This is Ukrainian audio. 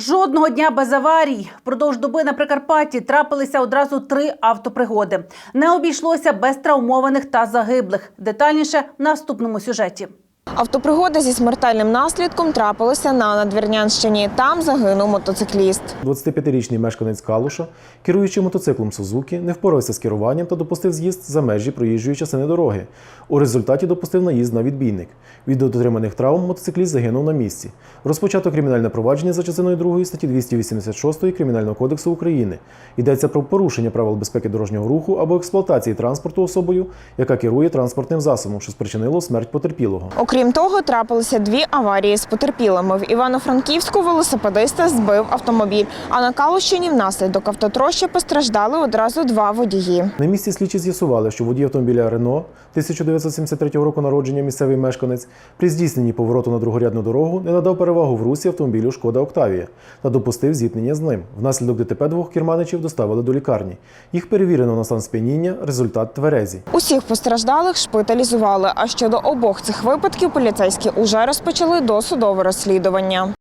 Жодного дня без аварій. Впродовж доби на Прикарпатті трапилися одразу три автопригоди. Не обійшлося без травмованих та загиблих. Детальніше в наступному сюжеті. Автопригода зі смертельним наслідком трапилася на Надвірнянщині. Там загинув мотоцикліст. 25-річний мешканець Калуша, керуючи мотоциклом Сузуки, не впорався з керуванням та допустив з'їзд за межі проїжджої частини дороги. У результаті допустив наїзд на відбійник. Від отриманих травм мотоцикліст загинув на місці. Розпочато кримінальне провадження за частиною 2 статті 286 Кримінального кодексу України. Йдеться про порушення правил безпеки дорожнього руху або експлуатації транспорту особою, яка керує транспортним засобом, що спричинило смерть потерпілого. Окрім того, трапилися дві аварії з потерпілими. В Івано-Франківську велосипедиста збив автомобіль, а на Калущині внаслідок автотрощі постраждали одразу два водії. На місці слідчі з'ясували, що водій автомобіля Рено 1973 року народження місцевий мешканець при здійсненні повороту на другорядну дорогу не надав перевагу в русі автомобілю Шкода Октавія та допустив зіткнення з ним. Внаслідок ДТП двох керманичів доставили до лікарні. Їх перевірено на стан сп'яніння, результат тверезі. Усіх постраждалих шпиталізували. А щодо обох цих випадків поліцейські уже розпочали досудове розслідування.